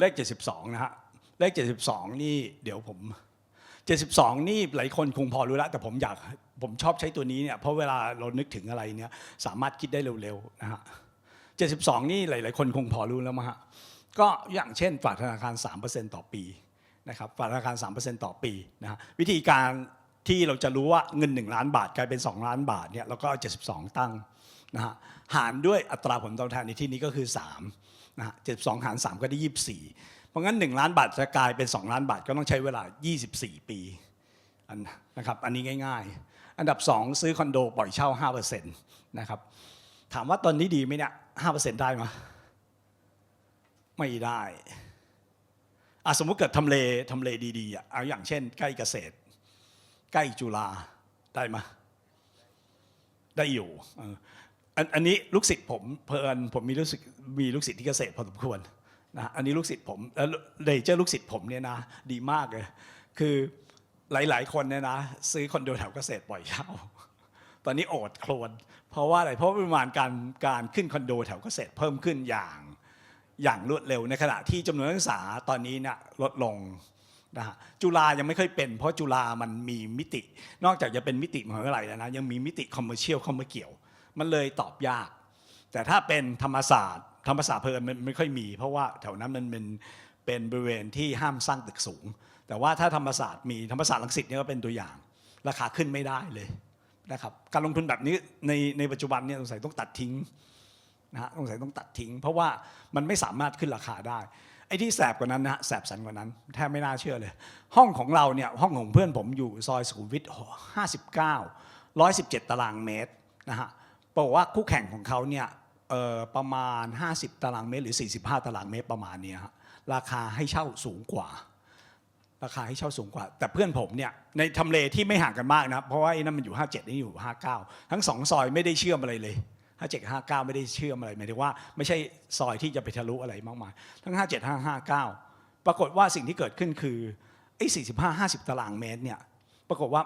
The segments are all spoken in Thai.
เลข 72 นะฮะ เลข 72 นี่เดี๋ยวผม 72 นี่หลายคนคงพอรู้แล้ว แต่ผมอยากผมชอบใช้ตัวนี้เนี่ยเพราะเวลาเรานึกถึงอะไรเนี่ยสามารถคิดได้เร็วๆนะฮะ 72 นี่หลาย ๆ คนคงพอรู้แล้วมั้งฮะ ก็อย่างเช่นฝากธนาคาร 3%ต่อปีนะครับฝากธนาคาร 3%ต่อปีนะฮะวิธีการที่เราจะรู้ว่าเงิน 1 ล้านบาทกลายเป็น 2 ล้านบาทเนี่ยเราก็เอา72 ตั้ง นะฮะหารด้วยอัตราผลตอบแทนในที่นี้ก็คือ3นะฮะ72หาร 3 ก็ได้ 24 เพราะงั้น 1 ล้านบาทจะกลายเป็น 2 ล้านบาทก็ต้องใช้เวลา 24 ปีอันนะครับอันนี้ง่าย ๆ อันดับ 2 ซื้อคอนโดปล่อยเช่า5%นะครับถามว่าตอนนี้ดีไหมเนี่ย5%ได้ไหมไม่ได้อะสมมุติเกิดทำเลทำเลดีๆอะเอาอย่างเช่น ใกล้เกษตร ใกล้จุฬาได้ไหมได้อยู่ อันอันนี้ลูกศิษย์ผมเพลินผมมีลูกศิษย์มีลูกศิษย์ที่เกษตรพอสมควรนะอันนี้ลูกศิษย์ผมแล้วเดเจอร์ลูกศิษย์ผมเนี่ยนะดีมากเลย คือหลาย ๆ คนเนี่ยนะ ซื้อคอนโดแถวเกษตรปล่อยเช่าตอนนี้โอดโครนเพราะว่าอะไรเพราะปริมาณการการขึ้นคอนโดแถวเกษตรเพิ่มขึ้นอย่างอย่างรวดเร็วในขณะที่จำนวนนักศึกษาตอนนี้เนี่ยลดลงนะฮะจุฬายังไม่ค่อยเป็น เพราะจุฬามันมีมิติ นอกจากจะเป็นมิติมหาวิทยาลัยแล้วนะยังมีมิติคอมเมอร์เชียลเข้ามาเกี่ยว มันเลยตอบยาก แต่ถ้าเป็นธรรมศาสตร์ ธรรมศาสตร์เพลินมันไม่ค่อยมี เพราะว่าแถวนั้นมันเป็นเป็นบริเวณที่ห้ามสร้างตึกสูง แต่ว่าถ้าธรรมศาสตร์มีธรรมศาสตร์ลังสิตเนี่ยก็เป็นตัวอย่าง ราคาขึ้นไม่ได้เลยนะครับการลงทุนแบบนี้ในในปัจจุบันเนี่ยสงสัยต้องตัดทิ้งนะฮะสงสัยต้องตัดทิ้ง เพราะว่ามันไม่สามารถขึ้นราคาได้ไอ้ที่แสบกว่านั้นนะฮะแสบสันกว่านั้นแทบไม่น่าเชื่อเลย ห้องของเราเนี่ยห้องของเพื่อนผมอยู่ซอยสุขุมวิท59 117ตารางเมตรนะฮะ บอกว่าคู่แข่งของเขาเนี่ยประมาณ 50 ตารางเมตรหรือ 45 ตารางเมตรประมาณนี้ฮะราคาให้เช่าสูงกว่า ราคาให้เช่าสูงกว่า แต่เพื่อนผมเนี่ยในทำเลที่ไม่ห่างกันมากนะเพราะว่าไอ้นั่นมันอยู่ 57 นี่อยู่ 59 ทั้งสองซอยไม่ได้เชื่อมอะไรเลย 57 59 ไม่ได้เชื่อมอะไรหมายถึงว่าไม่ใช่ซอยที่จะไปทะลุอะไรมากมาย ทั้ง 57 559 ปรากฏว่าสิ่งที่เกิดขึ้นคือไอ้45 50 ตารางเมตรเนี่ยปรากฏว่า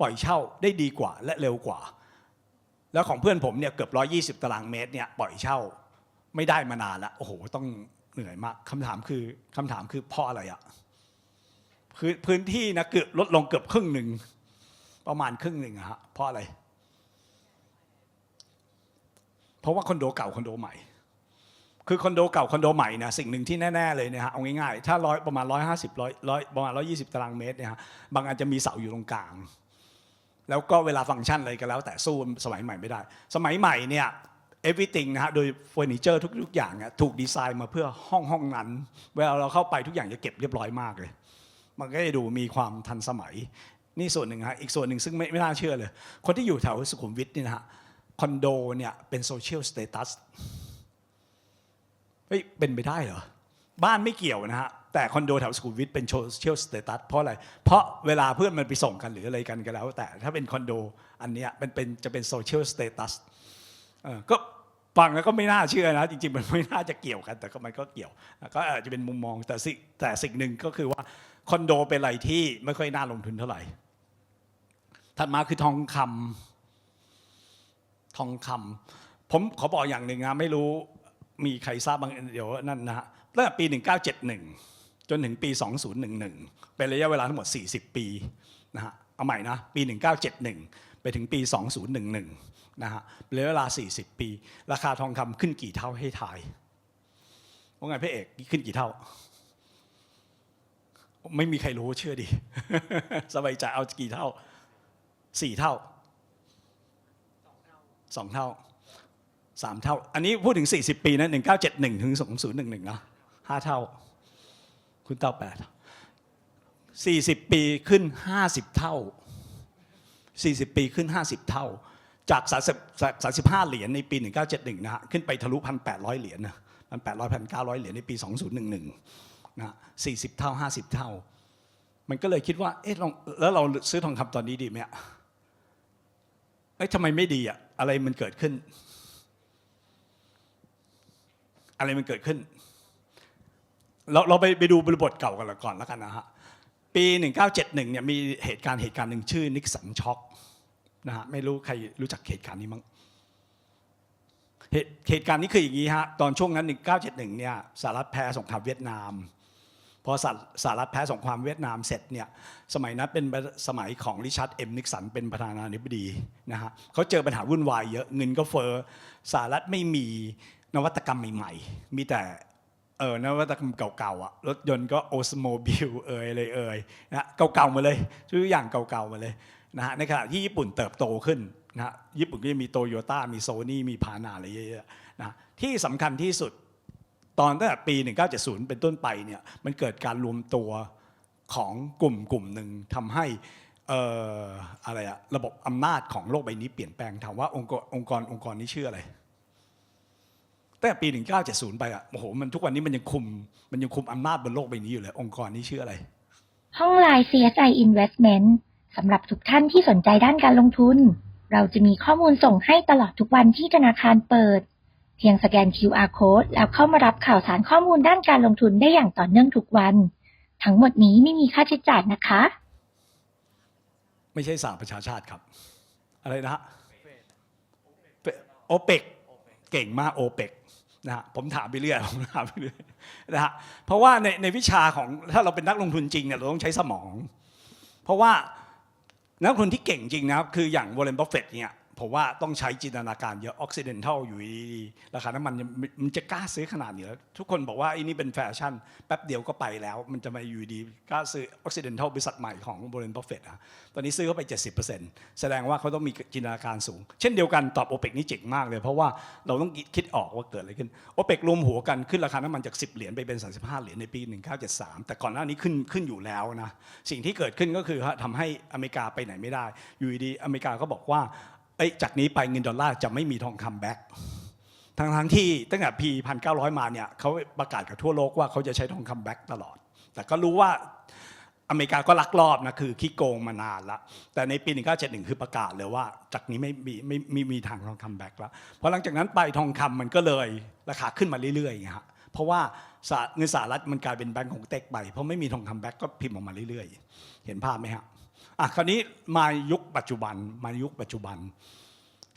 ปล่อยเช่าได้ดีกว่าและเร็วกว่า แล้วของเพื่อนผมเนี่ยเกือบ 120 ตารางเมตรเนี่ยปล่อยเช่าไม่ได้มานานล้วโอ้โหต้องเหนื่อยมากคำถามคือคำถามคือเพราะอะไรอะพื้นพื้นที่นะเกือบลดลงเกือบครึ่งหนึ่งประมาณครึ่งหนึ่งอะฮะเพราะอะไร เพราะว่าคอนโดเก่าคอนโดใหม่ คือคอนโดเก่าคอนโดใหม่นะสิ่งหนึ่งที่แน่ ๆเลยเนี่ยฮะเอาง่ายๆถ้าร้อยประมาณร้อยห้าสิบร้อยร้อยประมาณร้อยี่สิบตารางเมตรเนี่ยฮะบางอันจะมีเสาอยู่ตรงกลาง แล้วก็เวลาฟังก์ชันอะไรก็แล้ว แต่สู้สมัยใหม่ไม่ได้ สมัยใหม่เนี่ย everything นะฮะโดยเฟอร์นิเจอร์ทุก ๆ อย่างเนี่ยถูกดีไซน์มาเพื่อห้องห้องนั้น เวลาเราเข้าไปทุกอย่างจะเก็บเรียบร้อยมากเลย มันก็จะดูมีความทันสมัย นี่ส่วนหนึ่งฮะอีกส่วนหนึ่งซึ่งไม่ไม่น่าเชื่อเลย คนที่อยู่แถวสุขุมวิทนี่นะฮะคอนโดเนี่ยเป็นโซเชียลสเตตัสเฮ้ยเป็นไปได้เหรอ บ้านไม่เกี่ยวนะฮะ แต่คอนโดแถวสุขุมวิทเป็นโซเชียลสเตตัสเพราะอะไร เพราะเวลาเพื่อนมันไปส่งกันหรืออะไรกันก็แล้ว แต่ถ้าเป็นคอนโดอันเนี้ยเป็นเป็นจะเป็นโซเชียลสเตตัสก็ฟังแล้วก็ไม่น่าเชื่อนะ จริง ๆ มันไม่น่าจะเกี่ยวกัน แต่ก็มันก็เกี่ยวก็อาจจะเป็นมุมมองแต่สิ่งแต่สิ่งหนึ่งก็คือว่าคอนโดเป็นอะไรที่ไม่ค่อยน่าลงทุนเท่าไหร่ถัดมาคือทองคำทองคำผมขอบอกอย่างหนึ่งนะไม่รู้มีใครทราบบ้างเดี๋ยวนั่นนะฮะตั้งแต่ปี 1971 จนถึงปี 2011 เป็นระยะเวลาทั้งหมด 40 ปีนะฮะเอาใหม่นะปี 1971 ไปถึงปี 2011 นะฮะเป็นระยะเวลา 40 ปี ราคาทองคำขึ้นกี่เท่าให้ทายว่าไงพี่เอกขึ้นกี่เท่า ไม่มีใครรู้เชื่อดิสบายใจเอากี่เท่าสี่เท่าสองเท่าสามเท่า อันนี้พูดถึง 40 ปีนะ1971 ถึง 2011นะห้าเท่า คุณเท่าแปด40ปีขึ้น50เท่า40ปีขึ้น50เท่า จาก30 35เหรียญในปี1971นะฮะขึ้นไปทะลุ1,800เหรียญนะ1,800 1,900เหรียญในปี2011นะ40เท่า50เท่า มันก็เลยคิดว่าเอ๊ะลองแล้วเราซื้อทองคำตอนนี้ดีไหมอะเอ้ยทำไมไม่ดีอะอะไรมันเกิดขึ้น อะไรมันเกิดขึ้น เราเราไปไปดูบริบทเก่ากันละก่อนแล้วกันนะฮะปี 1971เนี่ยมีเหตุการณ์เหตุการณ์หนึ่งชื่อนิกสันช็อกนะฮะไม่รู้ใครรู้จักเหตุการณ์นี้มั้งเหตุเหตุการณ์นี้คืออย่างนี้ฮะตอนช่วงนั้น 1971เนี่ยสหรัฐแพ้สงครามเวียดนามพอสหสหรัฐแพ้สงครามเวียดนามเสร็จเนี่ยสมัยนั้นเป็นสมัยของริชาร์ดเอ็มนิกสันเป็นประธานาธิบดีนะฮะเขาเจอปัญหาวุ่นวายเยอะเงินก็เฟ้อสหรัฐไม่มีนวัตกรรมใหม่ ๆ มีแต่ เออนวัตกรรมเก่าๆอะรถยนต์ก็โอสโมบิลเอ่ยอะไรเอ่ยนะฮะเก่าๆมาเลยทุกอย่างเก่าๆมาเลยนะฮะในขณะที่ญี่ปุ่นเติบโตขึ้นนะฮะญี่ปุ่นก็จะมีโตโยต้ามีโซนี่มีพานาอะไรเยอะๆนะที่สำคัญที่สุดตอนตั้งแต่ปี 1970 เป็นต้นไปเนี่ยมันเกิดการรวมตัวของกลุ่มกลุ่มหนึ่งทำให้เอ่ออะไรอะระบบอำนาจของโลกใบนี้เปลี่ยนแปลงถามว่าองค์กรองค์กรองค์กรนี้ชื่ออะไร ตั้งแต่ปี 1970 ไปอะโอ้โหมันทุกวันนี้มันยังคุม มันยังคุมอำนาจบนโลกใบนี้อยู่เลย องค์กรนี้ชื่ออะไร ห้องไลน์ CSI Investment สำหรับทุกท่านที่สนใจด้านการลงทุน เราจะมีข้อมูลส่งให้ตลอดทุกวันที่ธนาคารเปิด เพียงสแกน QR code แล้วเข้ามารับข่าวสารข้อมูลด้านการลงทุนได้อย่างต่อเนื่องทุกวัน ทั้งหมดนี้ไม่มีค่าใช้จ่ายนะคะ ไม่ใช่สหประชาชาติครับ อะไรนะฮะโอเปกเก่งมากโอเปก นะฮะผมถามไปเรื่อยผมถามไปเรื่อยนะฮะเพราะว่าในในวิชาของถ้าเราเป็นนักลงทุนจริงเนี่ยเราต้องใช้สมอง เพราะว่านักลงทุนที่เก่งจริงนะครับคืออย่างวอร์เรนบัฟเฟตเนี่ย ผมว่าต้องใช้จินตนาการเยอะออกซิเดนทัลอยู่ดีๆราคาน้ำมันมันจะกล้าซื้อขนาดนี้แล้วทุกคนบอกว่าไอ้นี่เป็นแฟชั่น แป๊บเดียวก็ไปแล้ว มันจะมาอยู่ดีกล้าซื้อออกซิเดนทัลบริษัทใหม่ของวอร์เรนบัฟเฟตอะตอนนี้ซื้อเข้าไป 70%แสดงว่าเขาต้องมีจินตนาการสูง เช่นเดียวกันตอบโอเปกนี่เจ๋งมากเลย เพราะว่าเราต้องคิดออกว่าเกิดอะไรขึ้นโอเปกรวมหัวกันขึ้นราคาน้ำมันจาก 10 เหรียญไปเป็น 35 เหรียญในปี 1973 แต่ก่อนหน้านี้ขึ้นขึ้นอยู่แล้วนะสิ่งที่เกิดขึ้นก็คือทำให้อเมริกาไปไหนไม่ได้อยู่ดีอเมริกาก็บอกว่า เอ้ยจากนี้ไปเงินดอลลาร์จะไม่มีทองคำแบ็กทั้งทั้งที่ตั้งแต่ปีพันเก้าร้อยมาเนี่ยเขาประกาศกับทั่วโลกว่าเขาจะใช้ทองคำแบ็กตลอด แต่ก็รู้ว่าอเมริกาก็ลักลอบนะคือขี้โกงมานานละแต่ในปี1971 คือประกาศเลยว่า จากนี้ไม่มีไม่ไม่มีทางทองคำแบ็กแล้วเพอหลังจากนั้นไปทองคำมันก็เลยราคาขึ้นมาเรื่อยๆไงฮะเพราะว่าเงินสหรัฐมันกลายเป็นแบงก์ของเต็กไปเพราะไม่มีทองคำแบ็กก็พิมพ์ออกมาเรื่อยๆ เห็นภาพไหมฮะ อะคราวนี้มายุคปัจจุบันมายุคปัจจุบัน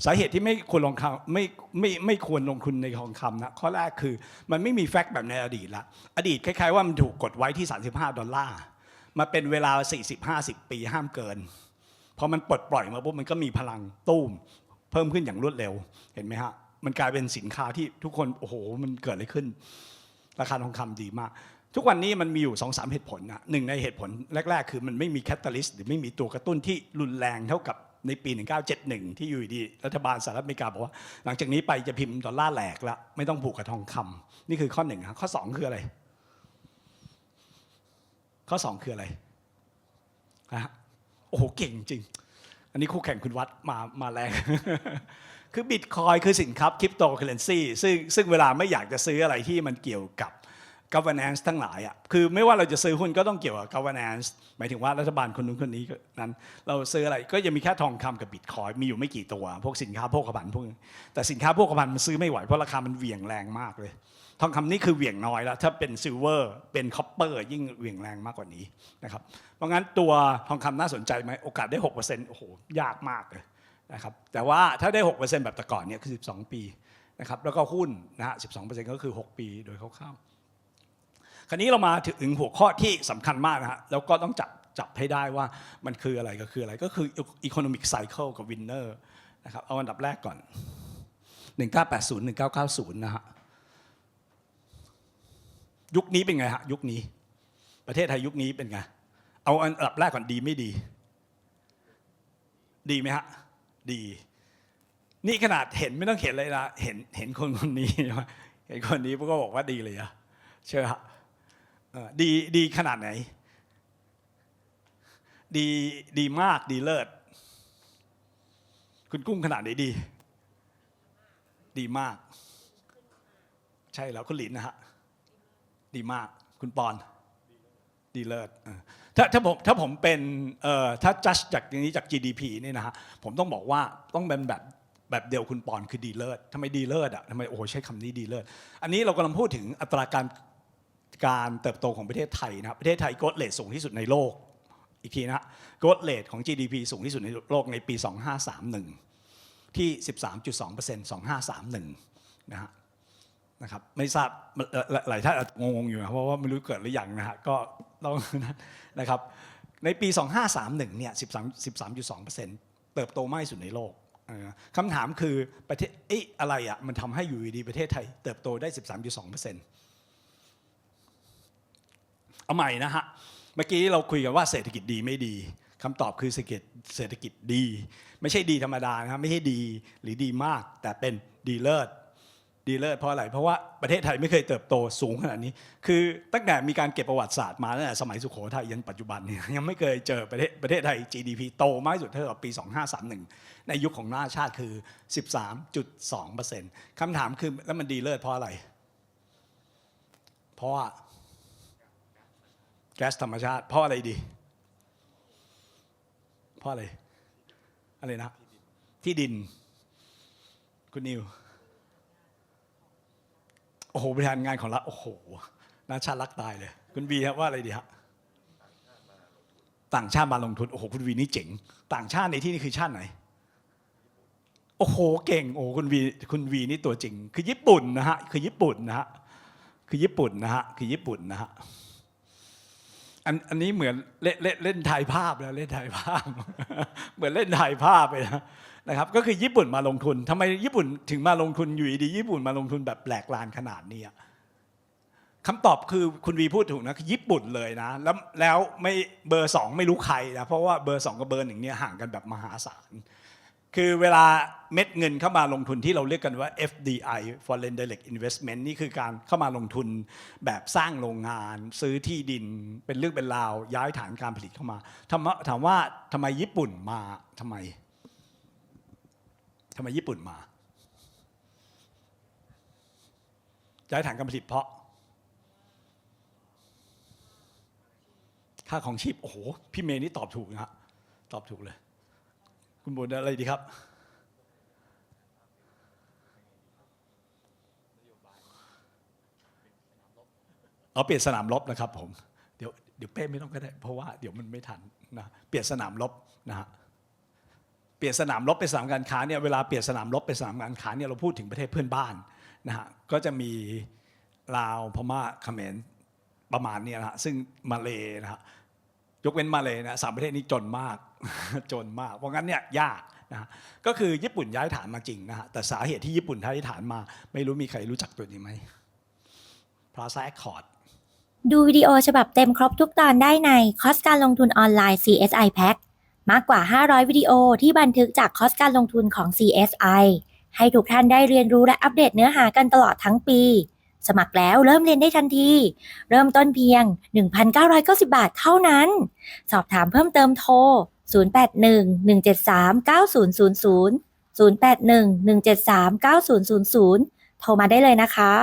สาเหตุที่ไม่ควรลงคำไม่ไม่ไม่ควรลงทุนในทองคำนะข้อแรกคือมันไม่มีแฟกต์แบบในอดีตละอดีตคล้ายๆว่ามันถูกกดไว้ที่ 35 ดอลลาร์มาเป็นเวลา 40-50 ปีห้ามเกินพอมันปลดปล่อยมาปุ๊บมันก็มีพลังตู้ม เพิ่มขึ้นอย่างรวดเร็วเห็นไหมฮะมันกลายเป็นสินค้าที่ทุกคนโอ้โหมันเกิดอะไรขึ้น ราคาทองคำดีมาก ทุกวันนี้มันมีอยู่2อสเหตุผลนะหนึ่งในเหตุผลแรก ๆ คือมันไม่มีแคตตาลิสต์หรือไม่มีตัวกระตุ้นที่รุนแรงเท่ากับในปี 1971 ที่อยู่ดีรัฐบาลสหรัฐอเมริกาบอกว่า หลังจากนี้ไปจะพิมพ์ดอลลาร์แหลกล้วไม่ต้องผูกกับทองคำนี่คือข้อหนึ่งครับข้อสองคืออะไร ข้อสองคืออะไรฮะโอ้โห เก่งจริง อันนี้คู่แข่งคุณวัดมามาแรงคือบิตคอยคือสินค้าคริปโตเคอเรนซีซึ่งซึ่งเวลาไม่อยากจะซื้ออะไรที่มันเกี่ยวกับ governance ทั้งหลายอะคือไม่ว่าเราจะซื้อหุ้นก็ต้องเกี่ยวกับ governance หมายถึงว่ารัฐบาลคนนู้นคนนี้นั้น เราซื้ออะไรก็ยังมีแค่ทองคำกับบิตคอยมีอยู่ไม่กี่ตัว พวกสินค้าโภคภัณฑ์พวกนี้แต่สินค้าโภคภัณฑ์มันซื้อไม่ไหวเพราะราคามันเหวี่ยงแรงมากเลย ทองคำนี่คือเหวี่ยงน้อยแล้ว ถ้าเป็นซิลเวอร์เป็นคอปเปอร์ยิ่งเหวี่ยงแรงมากกว่านี้นะครับเพราะงั้นตัวทองคำน่าสนใจไหมโอกาสได้6%โอ้โหยากมากเลยนะครับแต่ว่าถ้าได้ 6%แบบแต่ก่อนเนี่ยคือ 12 ปีนะครับแล้วก็หุ้นนะฮะ12%ก็คือ 6 ปีโดยคร่าวๆ คราวนี้เรามาถึงหัวข้อที่สำคัญมากนะฮะแล้วก็ต้องจับจับให้ได้ว่ามันคืออะไรก็คืออะไรก็คือ economic cycle กับ winner นะครับเอาอันดับแรกก่อน 1980 1990 นะฮะยุคนี้เป็นไงฮะยุคนี้ ประเทศไทยยุคนี้เป็นไง เอาอันดับแรกก่อนดีไม่ดี ดีไหมฮะดี นี่ขนาดเห็นไม่ต้องเห็นเลยนะเห็นเห็นคนคนนี้ เห็นคนนี้พวกก็บอกว่าดีเลยอะเชื่อฮะ ดีดีขนาดไหน ดีดีมากดีเลิศ คุณกุ้งขนาดไหนดี ดีมาก ใช่แล้วคุณหลินนะฮะ ดีมาก คุณปอน ดีเลิศถ้าถ้าผมถ้าผมเป็นเอ่อถ้า just จากอย่างนี้จาก GDP นี่นะฮะ ผมต้องบอกว่าต้องเป็นแบบแบบเดียวคุณปอนคือดีเลิศทำไมดีเลิศอะทำไมโอ้ใช้คำนี้ดีเลิศ อันนี้เรากำลังพูดถึงอัตราการ การเติบโตของประเทศไทยนะครับประเทศไทยโกดเลทสูงที่สุดในโลกอีกทีนะโกดเลทของ GDP สูงที่สุดในโลกในปี 2531 ที่ 13.2% 2531 นะฮะนะครับไม่ทราบหลายท่านอาจจะงงอยู่นะเพราะว่าไม่รู้เกิดหรือยังนะฮะก็ต้องนะครับในปี 2531 เนี่ย 13.2%เติบโตมากที่สุดในโลกคำถามคือประเทศอะอะไรอะมันทำให้อยู่ดีประเทศไทย เติบโตได้ 13.2% เอาใหม่นะฮะ เมื่อกี้เราคุยกันว่าเศรษฐกิจดีไม่ดีคำตอบคือเศรษฐกิจเศรษฐกิจดี ไม่ใช่ดีธรรมดานะครับไม่ใช่ดีหรือดีมาก แต่เป็นดีเลิศดีเลิศเพราะอะไร เพราะว่าประเทศไทยไม่เคยเติบโตสูงขนาดนี้ คือตั้งแต่มีการเก็บประวัติศาสตร์มาตั้งแต่สมัยสุโขทัยยันปัจจุบันเนี่ยยังไม่เคยเจอประเทศประเทศไทย GDP โตมากที่สุดเท่ากับปี 2531 ในยุคของหน้าชาติคือ 13.2%คำถามคือแล้วมันดีเลิศเพราะอะไร เพราะว่า แก๊สธรรมชาติเพราะอะไรดี เพราะอะไร อะไรนะ ที่ดิน คุณนิว โอ้โห บริหารงานของรัฐโอ้โหน่าชาติรักตายเลย คุณวีครับว่าอะไรดีฮะต่างชาติมาลงทุน โอ้โห คุณวีนี่เจ๋ง ต่างชาติในที่นี้คือชาติไหน โอ้โห เก่ง โอ้คุณวี คุณวีนี่ตัวจริง คือญี่ปุ่นนะฮะ คือญี่ปุ่นนะฮะ คือญี่ปุ่นนะฮะ คือญี่ปุ่นนะฮะ อันอันนี้เหมือนเล่นเล่นถ่ายภาพแล้วเล่นถ่ายภาพ เหมือนเล่นถ่ายภาพไปนะนะครับ ก็คือญี่ปุ่นมาลงทุนทำไมญี่ปุ่นถึงมาลงทุนอยู่ดีญี่ปุ่นมาลงทุนแบบแปลกลานขนาดนี้คำตอบคือคุณวีพูดถูกนะคือญี่ปุ่นเลยนะ แล้วแล้วไม่เบอร์สองไม่รู้ใครนะเพราะว่าเบอร์สองกับเบอร์หนึ่งเนี่ยห่างกันแบบมหาศาล คือเวลาเม็ดเงินเข้ามาลงทุนที่เราเรียกกันว่า FDI Foreign Direct Investment นี่คือการเข้ามาลงทุนแบบสร้างโรงงาน ซื้อที่ดินเป็นเรื่องเป็นราว ย้ายฐานการผลิตเข้ามาถามว่าทำไมญี่ปุ่นมาทำไมทำไมญี่ปุ่นมา ย้ายฐานการผลิตเพราะ ค่าของชีพ โอ้โห พี่เมย์นี่ตอบถูกนะฮะตอบถูกเลย คุณบุญอะไรดีครับเอาเปลี่ยนสนามรบนะครับผมเดี๋ยวเดี๋ยวเป้ไม่ต้องก็ได้ เพราะว่าเดี๋ยวมันไม่ทันนะเปลี่ยนสนามรบนะฮะเปลี่ยนสนามรบเป็นสนามการค้าเนี่ยเวลาเปลี่ยนสนามรบเป็นสนามการค้าเนี่ยเราพูดถึงประเทศเพื่อนบ้านนะฮะก็จะมีลาวพม่าเขมรประมาณเนี้นะฮะซึ่งมาเลนะฮะ ยกเว้นมาเลยนะสามประเทศนี้จนมากจนมาก เพราะงั้นเนี่ยยากนะฮะก็คือญี่ปุ่นย้ายฐานมาจริงนะฮะแต่สาเหตุที่ญี่ปุ่นย้ายฐานมา ไม่รู้มีใครรู้จักตัวนี้ไหมพลาซ่าแอคคอร์ดดูวิดีโอฉบับเต็มครบทุกตอนได้ในคอสการลงทุนออนไลน์ CSI Pack มากกว่า 500 วิดีโอที่บันทึกจากคอสการลงทุนของ CSI ให้ทุกท่านได้เรียนรู้และอัปเดตเนื้อหากันตลอดทั้งปี สมัครแล้วเริ่มเรียนได้ทันที เริ่มต้นเพียง 1,990 บาทเท่านั้น สอบถามเพิ่มเติมโทร 081-173-9000 081-173-9000 โทรมาได้เลยนะคะ